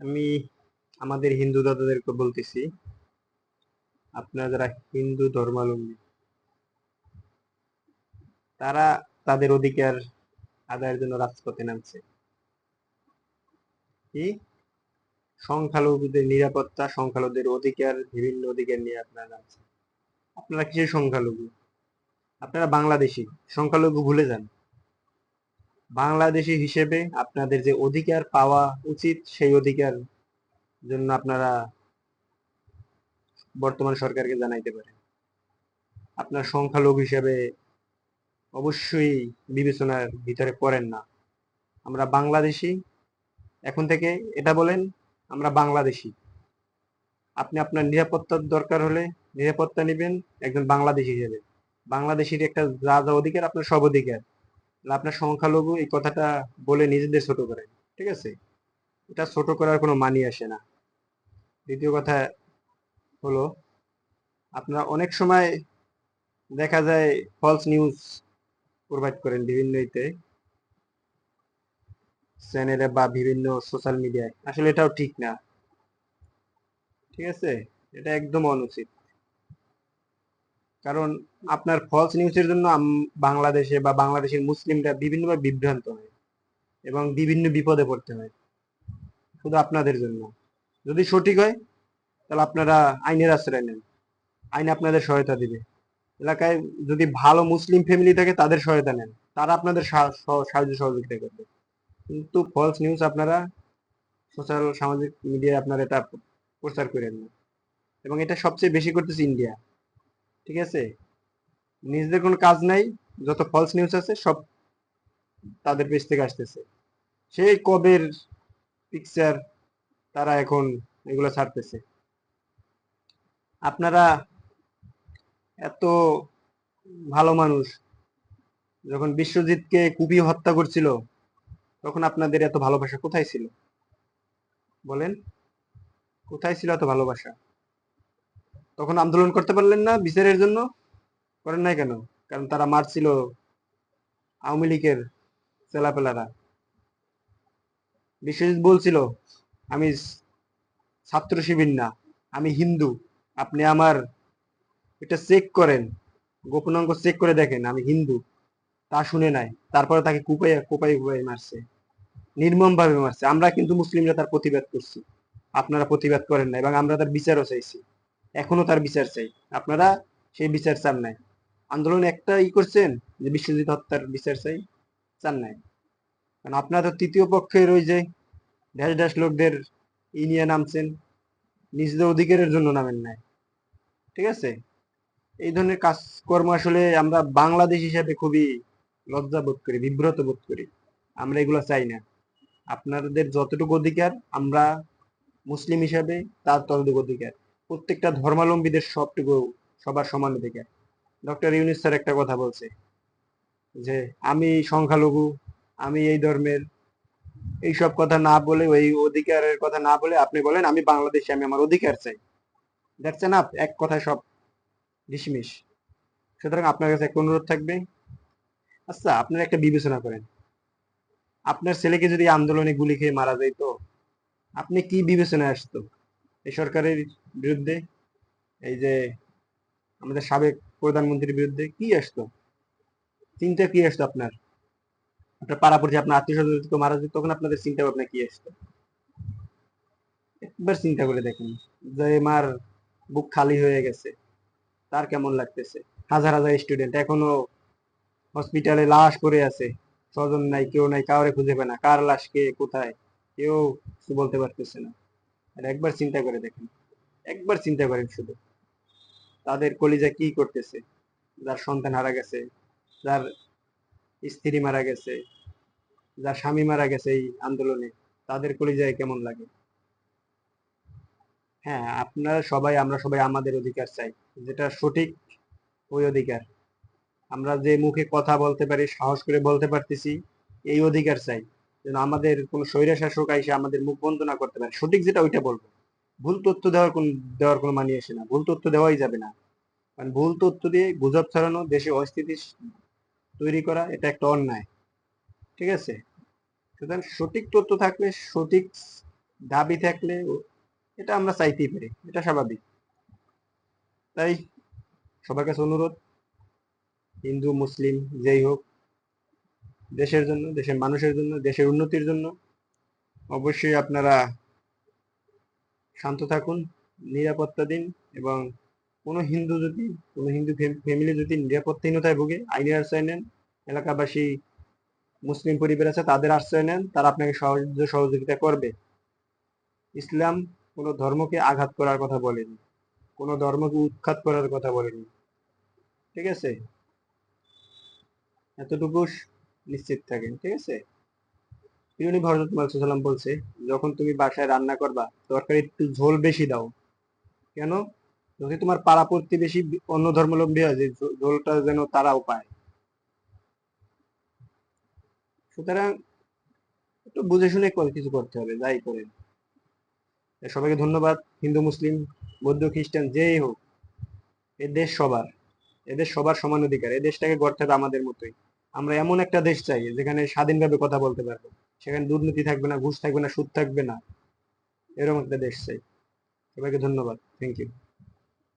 আমি আমাদের হিন্দু দাদাদেরকে বলতেছি, আপনারা যারা হিন্দু ধর্মাবলম্বী। তারা তাদের অধিকার আদায়ের জন্য রাজপথে নামছে। কি? সংখ্যালঘুদের নিরাপত্তা, সংখ্যালঘুদের অধিকার, বিভিন্ন অধিকার নিয়ে আপনারা নামছে আপনারা কিসের সংখ্যালঘু? আপনারা বাংলাদেশি। সংখ্যালঘু ভুলে যান। বাংলাদেশি হিসেবে আপনাদের যে অধিকার পাওয়া উচিত, সেই অধিকার জন্য আপনারা বর্তমান সরকারকে জানাইতে পারেন। আপনার সংখ্যালঘু হিসেবে অবশ্যই বিবেচনার ভিতরে পড়েন না। আমরা বাংলাদেশি, এখন থেকে এটা বলেন, আমরা বাংলাদেশি। আপনি আপনার নিরাপত্তার দরকার হলে নিরাপত্তা নেবেন, একজন বাংলাদেশি হিসেবে। বাংলাদেশির একটা যা যা অধিকার, আপনার সব অধিকার। আপনার সংখ্যালঘু এই কথাটা বলে নিজেদের ছোট করেন ঠিক আছে? এটা ছোট করার কোনো মানি আসে না। দ্বিতীয় কথা হলো, আপনারা অনেক সময় দেখা যায় ফলস নিউজ প্রোভাইড করেন বিভিন্ন ইতে চ্যানেলে বা বিভিন্ন সোশ্যাল মিডিয়ায় আসলে এটাও ঠিক না। ঠিক আছে? এটা একদম অনুচিত। কারণ আপনার ফলস নিউজের জন্য বাংলাদেশে বা বাংলাদেশের মুসলিমরা বিভিন্নভাবে বিভ্রান্ত হয় এবং বিভিন্ন বিপদে পড়তে হয়। শুধু আপনাদের জন্য। যদি সঠিক হয়, তাহলে আপনারা আইনের আশ্রয় নেন। আইন আপনাদের সহায়তা দিবে। এলাকায় যদি ভালো মুসলিম ফ্যামিলি থাকে, তাদের সহায়তা নেন। তারা আপনাদের সাহায্য সহযোগিতা করবে। কিন্তু ফলস নিউজ আপনারা সোশ্যাল সামাজিক মিডিয়ায় আপনারা এটা প্রচার করেন না। এবং এটা সবচেয়ে বেশি করতেছে ইন্ডিয়া ঠিক আছে? নিজেদের কোনো কাজ নাই, যত ফলস নিউজ আছে সব তাদের পেজ থেকে আসতেছে। সেই কবের পিকচার তারা এখন এগুলো ছাড়তেছে? আপনারা এত ভালো মানুষ, যখন বিশ্বজিৎকে কুপিয়ে হত্যা করছিল, তখন আপনাদের এত ভালোবাসা কোথায় ছিল? বলেন, কোথায় ছিল এত ভালোবাসা? তখন আন্দোলন করতে পারলেন না, বিচারের জন্য করেন নাই কেন? কারণ তারা মারছিল আওয়ামী লীগের চেলাপেলারা। বিশ্বজিৎ বলছিল, আমি ছাত্র শিবির না, আমি হিন্দু। আপনি আমার এটা চেক করেন গোপনাঙ্গ চেক করে দেখেন, আমি হিন্দু। তা শুনে নাই। তারপরে তাকে কুপাই কোপাই কুপাই মারছে। নির্মম ভাবে মারছে। আমরা কিন্তু মুসলিমরা তার প্রতিবাদ করছি। আপনারা প্রতিবাদ করেন না এবং আমরা তার বিচারও চাইছি। এখনও তার বিচার চাই। আপনারা সেই বিচার চান নাই। আন্দোলন একটা ই করছেন যে বিশ্বজিৎ হত্যার বিচার চাই, চান নাই। কারণ আপনারা তৃতীয় পক্ষের ওই যে ড্যাশ ড্যাশ লোকদের ই নিয়ে নামছেন, নিজেদের অধিকারের জন্য নামেন নাই। ঠিক আছে? এই ধরনের কাজকর্ম আসলে আমরা বাংলাদেশ হিসাবে খুবই লজ্জা বোধ করি, বিব্রত বোধ করি। আমরা এগুলো চাই না। আপনাদের যতটুকু অধিকার, আমরা মুসলিম হিসাবে তার ততটুকু অধিকার। প্রত্যেকটা ধর্মাবলম্বীদের সবটুকু সবার সমান অধিকার। ডক্টর ইউনিস স্যার একটা কথা বলছে যে, আমি সংখ্যালঘু, আমি এই ধর্মের, এইসব কথা না বলে, ওই অধিকারের কথা না বলে আপনি বলেন, আমি বাংলাদেশে, আমি আমার অধিকার চাই। দেখছেন আপ এক কথায় সব ডিসমিস সুতরাং আপনার কাছে একটা অনুরোধ থাকবে? আচ্ছা আপনারা একটা বিবেচনা করেন। আপনার ছেলেকে যদি আন্দোলনে গুলি খেয়ে মারা যাইতো, আপনি কি বিবেচনায় আসতো? এই সরকারের বিরুদ্ধে, এই যে আমাদের সাবেক প্রধানমন্ত্রীর বিরুদ্ধে কি আসতো? চিন্তা কি আসতো আপনার? আপনার পাড়াপড়শি আপনার আত্মীয় স্বজন মারা যেত, তখন আপনাদের চিন্তা ভাবনা কি আসতো? একবার চিন্তা করে দেখেন, যে মার বুক খালি হয়ে গেছে, তার কেমন লাগতেছে? হাজার হাজার স্টুডেন্ট এখনও হসপিটালে লাশ পড়ে আছে, স্বজন নাই, কেউ নাই, কাউরে খুঁজে পায় না, কার লাশ, কে, কোথায়? কেউ বলতে পারতেছে না। আর একবার চিন্তা করে দেখেন। একবার চিন্তা করেন শুধু। তাদের কলিজা কি করতেছে? যার সন্তান হারা গেছে, যার স্ত্রী মারা গেছে, যার স্বামী মারা গেছে এই আন্দোলনে, তাদের কলিজায় কেমন লাগে? হ্যাঁ আপনারা সবাই, আমরা সবাই আমাদের অধিকার চাই। যেটা সঠিক, ওই অধিকার। আমরা যে মুখে কথা বলতে পারি, সাহস করে বলতে পারতেছি, এই অধিকার চাই। যেন আমাদের কোনো স্বৈরা শাসক আইসে আমাদের মুখ বন্ধ না করতে পারে। সঠিক যেটা ওইটা বলব। ভুল তথ্য দেওয়ার কোন, দেওয়ার কোনো মানি আসে না। ভুল তথ্য দেওয়াই যাবে না। কারণ ভুল তথ্য দিয়ে গুজব ছড়ানো, দেশে অস্থিতি তৈরি করা, এটা একটা অন্যায়। ঠিক আছে? সুতরাং সঠিক তথ্য থাকলে, সঠিক দাবি থাকলে এটা আমরা চাইতেই পারি। এটা স্বাভাবিক। তাই সবার কাছে অনুরোধ, হিন্দু, মুসলিম, যেই হোক দেশের জন্য, দেশের মানুষের জন্য, দেশের উন্নতির জন্য। অবশ্যই আপনারা শান্ত থাকুন, নিরাপত্তা দিন এবং কোনো হিন্দু যদি, কোনো হিন্দু ফ্যামিলি যদি নিরাপত্তাহীনতায় ভোগে, আইনের আশ্রয় নেন, এলাকাবাসী, মুসলিম পরিবার আছে তাদের আশ্রয় নেন, তারা আপনাকে সাহায্য সহযোগিতা করবে। ইসলাম কোনো ধর্মকে আঘাত করার কথা বলেনি, কোনো ধর্মকে উৎখাত করার কথা বলেনি। ঠিক আছে? এতটুকু। নিশ্চিত থাকেন, ঠিক আছে? তিনি ভরত সাল্লাম বলছে, যখন তুমি বাসায় রান্না করবা তরকারি একটু ঝোল বেশি দাও। কেন? যদি তোমার পাড়া প্রতিবেশী অন্য ধর্মাবলম্বী হয়, যে ঝোলটা যেন তারাও পায়। সুতরাং একটু বুঝে শুনে কিছু করতে হবে, যাই করেন। সবাইকে ধন্যবাদ, হিন্দু, মুসলিম, বৌদ্ধ, খ্রিস্টান, যেই হোক। এ দেশ সবার এদের সবার সমান অধিকার এই দেশটাকে গড়তে হবে আমাদের মতোই। আমরা এমন একটা দেশ চাই যেখানে স্বাধীনভাবে কথা বলতে পারব। সেখানে দুর্নীতি থাকবে না, ঘুষ থাকবে না, সুদ থাকবে না। এরকম একটা দেশ চাই। সবাইকে ধন্যবাদ। Thank you